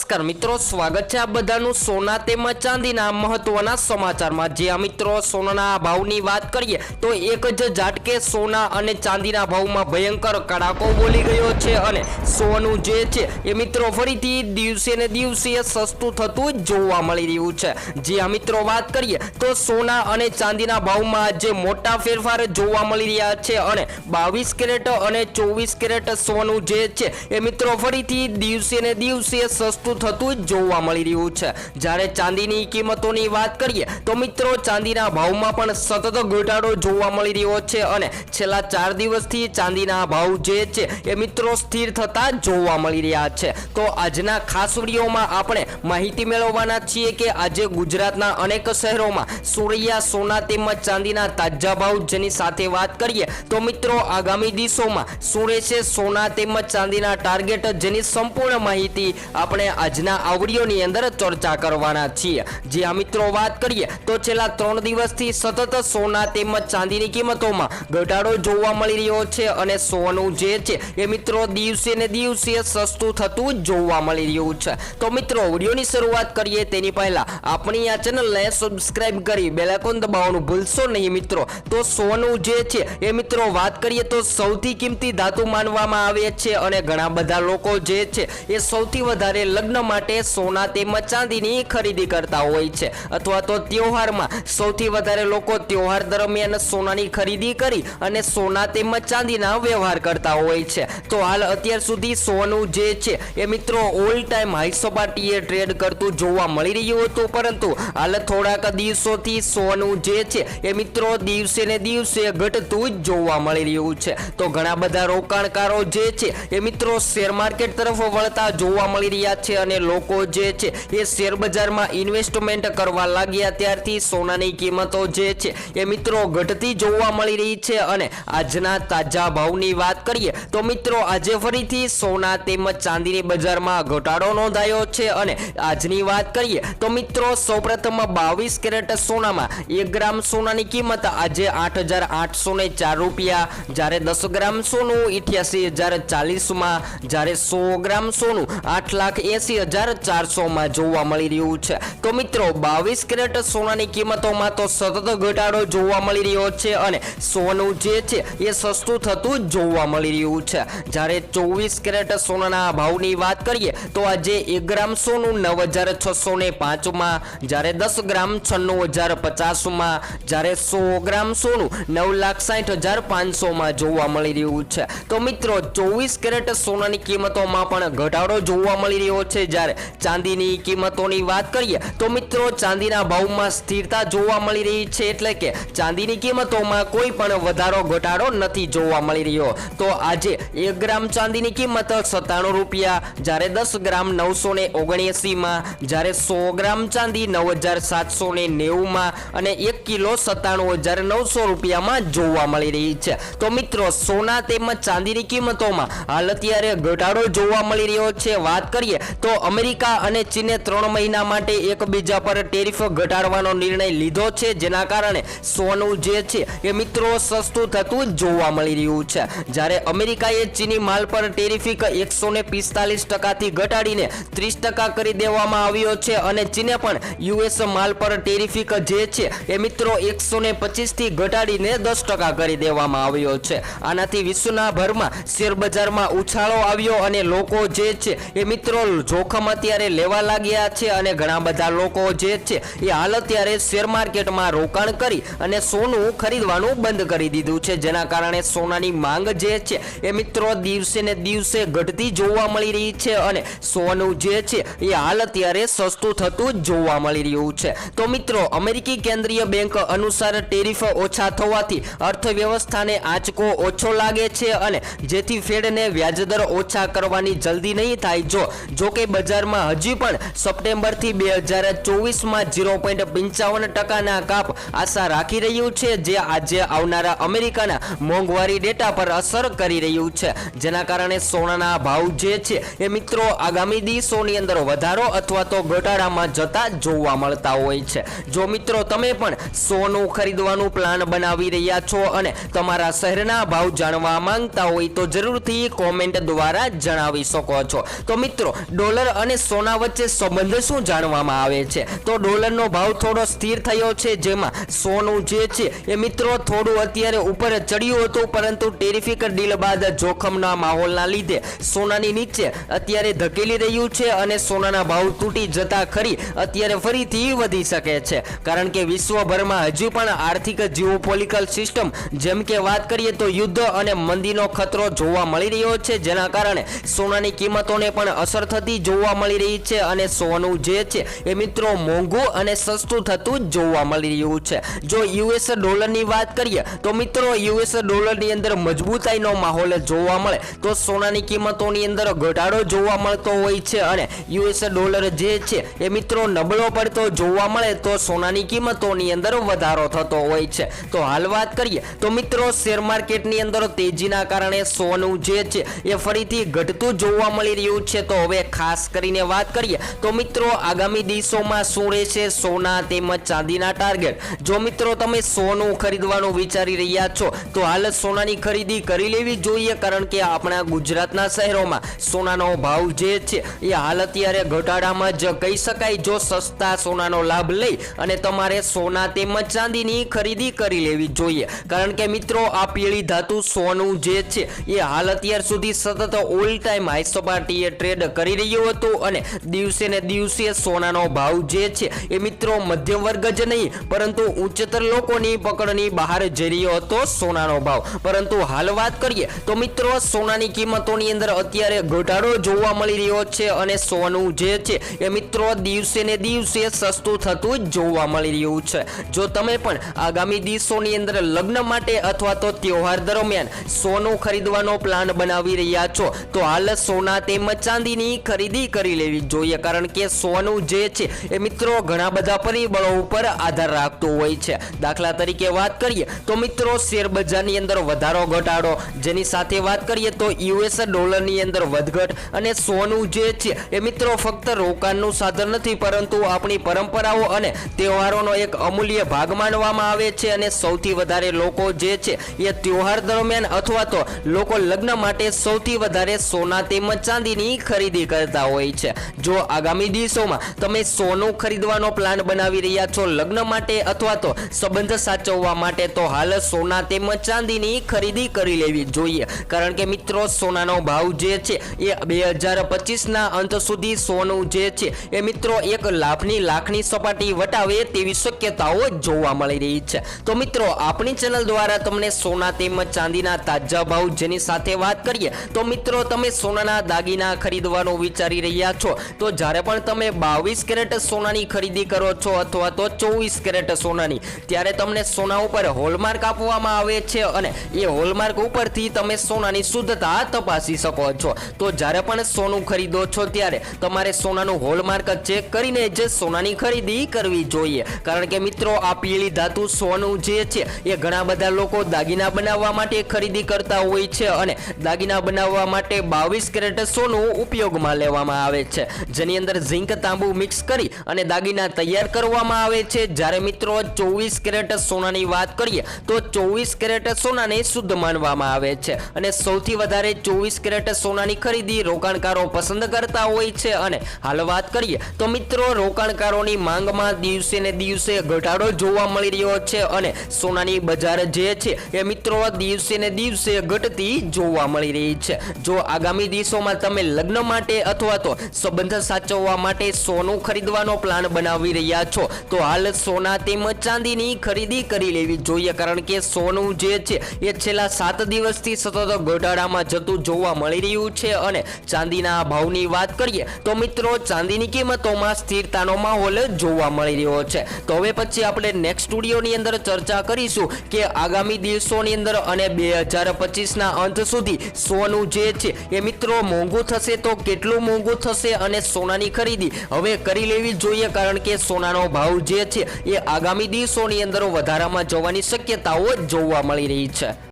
નમસ્કાર મિત્રો, સ્વાગત છે આ બધાનું સોના તેમજ ચાંદીના મહત્વના સમાચારમાં. જે આ મિત્રો સોનાના ભાવની વાત કરીએ, તો એક જ ઝાટકે સોના અને ચાંદીના ભાવમાં ભયંકર કડાકો બોલી ગયો છે અને સોનું જે છે, એ મિત્રો ફરીથી દિવસે ને દિવસે સસ્તું થતું જોવા મળી રહ્યું છે. જે આ મિત્રો વાત કરીએ, તો સોના અને ચાંદીના ભાવમાં જે મોટા ફેરફાર જોવા મળી રહ્યા છે અને બાવીસ કેરેટ અને ચોવીસ કેરેટ સોનું જે છે, એ મિત્રો ફરીથી દિવસે ને દિવસે સસ્તું થતું જ જોવા મળી રહ્યું છે. જ્યારે ચાંદીની કિંમતોની વાત કરીએ, તો મિત્રો ચાંદીના ભાવમાં પણ સતત ઘટાડો જોવા મળી રહ્યો છે અને છેલ્લા ચાર દિવસથી ચાંદીના ભાવ જે છે એ મિત્રો સ્થિર થતા જોવા મળી રહ્યા છે. તો આજના ખાસ વિડીયોમાં આપણે માહિતી મેળવવાના છીએ કે આજે ગુજરાતના અનેક શહેરોમાં સુરૈયા સોના તેમજ ચાંદીના તાજા ભાવ જેની સાથે વાત કરીએ, તો મિત્રો આગામી દિવસોમાં સુરેશે સોના તેમજ ચાંદીના ટાર્ગેટ જેની સંપૂર્ણ માહિતી આપણે આજના આવડીઓની અંદર ચર્ચા કરવાના છીએ. જે આ મિત્રો વાત કરીએ, તો છેલ્લા ત્રણ દિવસથી સતત સોના તેમજ ચાંદીની કિંમતોમાં ઘટાડો જોવા મળી રહ્યો છે અને સોનું જે છે, એ મિત્રો દિવસે ને દિવસે સસ્તું થતું જોવા મળી રહ્યું છે. તો મિત્રો, વિડીયોની શરૂઆત કરીએ તેની પહેલા આપણી આ ચેનલને સબસ્ક્રાઇબ કરી બેલાકોન દબાવવાનું ભૂલશો નહીં મિત્રો. તો સોનું જે છે, એ મિત્રો વાત કરીએ તો સૌથી કિંમતી ધાતુ માનવામાં આવે છે અને ઘણા બધા લોકો જે છે, એ સૌથી વધારે લગ્ન માટે સોના તેમજ ચાંદીની ખરીદી કરતા હોય છે. અથવા તો તહેવારમાં સૌથી વધારે લોકો તહેવાર દરમિયાન સોનાની ખરીદી કરી અને સોના તેમજ ચાંદીના વ્યવહાર કરતા હોય છે. તો હાલ અત્યાર સુધી સોનું જે છે એ મિત્રો ઓલ ટાઈમ હાઈ સપાટીએ ટ્રેડ કરતું જોવા મળી રહ્યું હતું. પરંતુ હાલ થોડાક દિવસોથી સોનું જે છે એ મિત્રો દિવસે ને દિવસે ઘટતું જ જોવા મળી રહ્યું છે. તો ઘણા બધા રોકાણકારો જે છે એ મિત્રો શેર માર્કેટ તરફ વળતા જોવા મળી રહ્યા છે. અને લોકો જે છે એ શેર બજારમાં ઇન્વેસ્ટમેન્ટ કરવા લાગ્યા ત્યારથી સોનાની કિંમતો જે છે એ મિત્રો ઘટતી જોવા મળી રહી છે અને આજના તાજા ભાવની વાત કરીએ તો મિત્રો આજે ફરીથી સોના તેમજ ચાંદીની બજારમાં ઘટાડો નોંધાયો છે અને આજની વાત કરીએ તો મિત્રો સૌપ્રથમ બાવીસ કેરેટ સોનામાં એક ગ્રામ સોનાની કિંમત આજે આઠ હજાર આઠસો ને ચાર રૂપિયા. જ્યારે દસ ગ્રામ સોનું, ઇઠ્યાસી હજાર ચાલીસમાં. જ્યારે સો ગ્રામ સોનું, આઠ લાખ એસી હજાર ચારસોમાં જોવા મળી રહ્યું છે. તો મિત્રો, બાવીસ કેરેટ સોનાની કિંમતોમાં તો સતત ઘટાડો જોવા મળી રહ્યો છે અને સોનું જે છે એ સસ્તું થતું જોવા મળી રહ્યું છે. જ્યારે ચોવીસ કેરેટ સોનાના ભાવની વાત કરીએ, તો આજે એક ગ્રામ સોનું નવ હજાર છસો ને પાંચમાં, જ્યારે દસ ગ્રામ છન્નું હજાર પચાસમાં, જ્યારે સો ગ્રામ સોનું નવ લાખ સાઠ હજાર પાંચસોમાં જોવા મળી રહ્યું છે. તો મિત્રો, ચોવીસ કેરેટ સોનાની કિંમતોમાં પણ ઘટાડો જોવા મળી રહ્યો છે. જ્યારે ચાંદીની કિંમતોની વાત કરીએ, તો મિત્રો ચાંદીના ભાવમાં સ્થિરતા જોવા મળી રહી છે એટલે કે ચાંદીની કિંમતોમાં કોઈ પણ વધારો, ઘટાડો નથી જોવા મળી રહ્યો. તો આજે એક ગ્રામ ચાંદીની કિંમત સત્તાણું રૂપિયા, જ્યારે દસ ગ્રામ નવસો ને ઓગણએંસીમાં જ્યારે સો ગ્રામ ચાંદી નવ હજાર સાતસો ને નેવુંમાં અને એક કિલો સત્તાણું હજાર નવસો રૂપિયામાં જોવા મળી રહી છે. તો મિત્રો, સોના તેમજ ચાંદીની કિંમતોમાં હાલ અત્યારે ઘટાડો જોવા મળી રહ્યો છે. વાત કરીએ તો અમેરિકા અને ચીને ત્રણ મહિના માટે એકબીજા પર ટેરિફ ઘટાડવાનો નિર્ણય લીધો છે, જેના કારણે સોનું જે છે એ મિત્રો સસ્તું થતું જોવા મળી રહ્યું છે. જ્યારે અમેરિકાએ ચીની માલ પર ટેરિફિક એકસો ને પિસ્તાલીસ ટકાથી ઘટાડીને ત્રીસ ટકા કરી દેવામાં આવ્યો છે અને ચીને પણ યુએસ માલ પર ટેરિફિક જે છે એ મિત્રો એકસો ને પચીસથી ઘટાડીને દસ ટકા કરી દેવામાં આવ્યો છે. આનાથી વિશ્વના ભરમાં શેરબજારમાં ઉછાળો આવ્યો અને લોકો જે છે એ મિત્રો જોખમ અત્યારે લેવા લાગ્યા છે અને ઘણા બધા લોકો જે છે એ હાલ અત્યારે શેર માર્કેટમાં રોકાણ કરી અને સોનું ખરીદવાનું બંધ કરી દીધું છે. જેના કારણે સોનાની માંગ જે છે એ મિત્રો દિવસે ને દિવસે ઘટતી જોવા મળી રહી છે અને સોનું જે છે એ હાલ અત્યારે સસ્તું થતું જોવા મળી રહ્યું છે. તો મિત્રો, અમેરિકી કેન્દ્રીય બેંક અનુસાર ટેરિફ ઓછા થવાથી અર્થવ્યવસ્થાને આંચકો ઓછો લાગે છે અને જેથી ફેડને વ્યાજદર ઓછા કરવાની જલ્દી નહીં થાય. જો જો કે બજારમાં હજી પણ સપ્ટેમ્બરથી બે હજાર ચોવીસમાં ઝીરો પોઈન્ટ પંચાવન ટકાના કાપ આશા રાખી રહ્યું છે, જે આજે આવનારા અમેરિકાના મોંઘવારી ડેટા પર અસર કરી રહ્યું છે. જેના કારણે સોનાના ભાવ જે છે એ મિત્રો આગામી દિવસોની અંદર વધારો અથવા તો ઘટાડામાં જતા જોવા મળતા હોય છે. જો મિત્રો તમે પણ સોનું ખરીદવાનું પ્લાન બનાવી રહ્યા છો અને તમારા શહેરના ભાવ જાણવા માંગતા હોય તો જરૂરથી કોમેન્ટ દ્વારા જણાવી શકો છો. તો મિત્રો ડોલર ડોલર અને સોના વચ્ચે સંબંધ શું જાણવામાં આવે છે? તો ડોલરનો ભાવ થોડો સ્થિર થયો છે, જેમાં સોનું જે છે એ મિત્રો થોડું અત્યારે ઉપર ચડ્યું હતું, પરંતુ ટેરિફિક ડીલ બાદ જોખમના માહોલના લીધે સોનાની નીચે અત્યારે ધકેલી રહ્યું છે અને સોનાના ભાવ તૂટી જતા ખરી અત્યારે ફરીથી વધી શકે છે. કારણ કે વિશ્વભરમાં હજુ પણ આર્થિક જીઓપોલિકલ સિસ્ટમ, જેમ કે વાત કરીએ તો યુદ્ધ અને મંદીનો ખતરો જોવા મળી રહ્યો છે, જેના કારણે સોનાની કિંમતોને પણ અસર થતી જોવા મળી રહી છે અને સોનું જે છે એ મિત્રો મોંઘું અને સસ્તું થતું જોવા મળી રહ્યું છે. જો યુએસ ડોલરની વાત કરીએ, તો મિત્રો યુએસ ડોલરની અંદર મજબૂતાઈનો માહોલ જોવા મળે, તો સોનાની કિંમતોની અંદર ઘટાડો જોવા મળતો હોય છે અને યુએસ ડોલર જે છે એ મિત્રો નબળો પડતો જોવા મળે, તો સોનાની કિંમતોની અંદર વધારો થતો હોય છે. તો હાલ વાત કરીએ, તો મિત્રો શેર માર્કેટની અંદર તેજીના કારણે સોનું જે છે એ ફરીથી ઘટતું જોવા મળી રહ્યું છે. તો હવે ખાસ કરીને વાત કરીએ તો મિત્રો, આગામી દિવસોમાં શું રહેશે? સોના તેમજ ચાંદીના ટાર્ગેટ જો મિત્રો, તમે સોનું ખરીદવાનું વિચારી રહ્યા છો, તો હાલ સોનાની ખરીદી કરી લેવી જોઈએ, કારણ કે આપણા ગુજરાતના શહેરોમાં સોનાનો ભાવ જે છે, એ હાલ અત્યારે ઘટાડામાં જ કહી શકાય. જો સસ્તા સોનાનો લાભ લઈ અને તમારે સોના તેમજ ચાંદીની ખરીદી કરી લેવી જોઈએ. કારણ કે મિત્રો, આ પીળી ધાતુ સોનું જે છે, એ હાલ અત્યાર સુધી સતત ઓલ ટાઈમ હાઈ પાર્ટીએ ટ્રેડ કરી રહ્યું હતું અને દિવસે ને દિવસે સોનાનો ભાવ જે છે એ મિત્રો મધ્યમ વર્ગ જ નહીં, પરંતુ ઉચ્ચતર લોકોની પકડની બહાર જઈ રહ્યો હતો સોનાનો ભાવ. પરંતુ હાલ વાત કરીએ તો મિત્રો સોનાની કિંમતોની અંદર અત્યારે ઘટાડો જોવા મળી રહ્યો છે અને સોનું જે છે એ મિત્રો દિવસે ને દિવસે સસ્તું થતું જોવા મળી રહ્યું છે. જો તમે પણ આગામી દિવસોની અંદર લગ્ન માટે અથવા તો તહેવાર દરમિયાન સોનું ખરીદવાનો પ્લાન બનાવી રહ્યા છો, તો હાલ સોના તેમજ ચાંદીની ખરીદી કરી લેવી જોઈએ, કારણ કે સોનું જે છે એ મિત્રો ઘણા બધા પરિબળો ઉપર આધાર રાખતું હોય છે. દાખલા તરીકે વાત કરીએ, તો મિત્રો શેર બજારની અંદર વધારો ઘટાડો, જેની સાથે વાત કરીએ તો યુએસ ડોલરની અંદર વધઘટ અને સોનું જે છે એ મિત્રો ફક્ત રોકાણનું સાધન નથી, પરંતુ આપણી પરંપરાઓ અને તહેવારોનો એક અમૂલ્ય ભાગ માનવામાં આવે છે અને સૌથી વધારે લોકો જે છે એ તહેવાર દરમિયાન અથવા તો લોકો લગ્ન માટે સૌથી વધારે સોના તેમજ ચાંદીની ખરીદી કરતા હોય છે. જો આગામી દિવસોમાં તમે સોનું ખરીદવાનો પ્લાન બનાવી રહ્યા છો લગ્ન માટે અથવા તો સંબંધ સાચવવા માટે, તો હાલ સોના તેમજ ચાંદીની ખરીદી કરી લેવી જોઈએ. કારણ કે મિત્રો, સોનાનો ભાવ જે છે એ બે હજાર પચીસના અંત સુધી સોનું જે છે એ મિત્રો એક લાભની લાખની સપાટી વટાવે તેવી શક્યતાઓ જોવા મળી રહી છે. તો મિત્રો, આપણી ચેનલ દ્વારા તમને સોના તેમજ ચાંદીના તાજા ભાવ જેની સાથે વાત કરીએ, તો મિત્રો, તમે સોનાના દાગીના ખરીદવાનો વિચારી રહ્યા છો. તો જ્યારે પણ તમે બાવીસ કેરેટ સોનાની ખરીદી કરો છો અથવા તો ચોવીસ કેરેટ સોનાની, ત્યારે તમને સોના ઉપર હોલમાર્ક આપવામાં આવે છે અને એ હોલમાર્ક ઉપરથી તમે સોનાની શુદ્ધતા તપાસી શકો છો. તો જ્યારે પણ સોનું ખરીદો છો ત્યારે તમારે સોનાનું હોલમાર્ક ચેક કરીને જ સોનાની ખરીદી કરવી જોઈએ. કારણ કે મિત્રો, આ પીળી ધાતુ સોનું જે છે, એ ઘણા બધા લોકો દાગીના બનાવવા માટે ખરીદી કરતા હોય છે અને દાગીના બનાવવા માટે બાવીસ કેરેટ સોનું ઉપયોગમાં લેવામાં આવે છે. જેની અંદર ઝીંક તાંબુ મિક્સ કરી અને દાગીના તૈયાર કરવામાં આવે છે. જ્યારે મિત્રો ચોવીસ કેરેટ સોનાની વાત કરીએ, તો ચોવીસ કેરેટ સોનાને શુદ્ધ માનવામાં આવે છે અને સૌથી વધારે ચોવીસ કેરેટ સોનાની ખરીદી રોકાણકારો પસંદ કરતા હોય છે. અને હાલ વાત કરીએ, તો મિત્રો રોકાણકારોની માંગમાં દિવસે ને દિવસે ઘટાડો જોવા મળી રહ્યો છે અને સોનાની બજાર જે છે એ મિત્રો દિવસે ને દિવસે ઘટતી જોવા મળી રહી છે. જો આગામી દિવસોમાં તમે લગ્ન માટે અથવા તો સંબંધ સાચવવા માટે સોનું ખરીદવાનો પ્લાન બનાવી રહ્યા છો. તો હાલ સોના તેમજ ચાંદીની ખરીદી કરી લેવી જોઈએ. કારણ કે સોનું જે છે, એ છેલ્લા સાત દિવસથી સતત ઘટાડામાં જતું જોવા મળી રહ્યું છે. અને ચાંદીના ભાવની વાત કરીએ, તો મિત્રો, ચાંદીની કિંમતોમાં સ્થિરતાનો માહોલ જોવા મળી રહ્યો છે. તો હવે પછી આપણે નેક્સ્ટ સ્ટુડિયોની અંદર ચર્ચા કરીશું કે આગામી દિવસોની અંદર અને બે હજાર પચીસના અંત સુધી સોનું જે છે, એ મિત્રો મોંઘું થશે તો કેટલું મોંઘું થશે અને સોનાની ખરીદી. હવે કરી લેવી જોઈએ કારણ કે સોનાનો ભાવ જે છે એ આગામી દિવસોની અંદર વધારામાં જવાની શક્યતાઓ જોવા મળી રહી છે.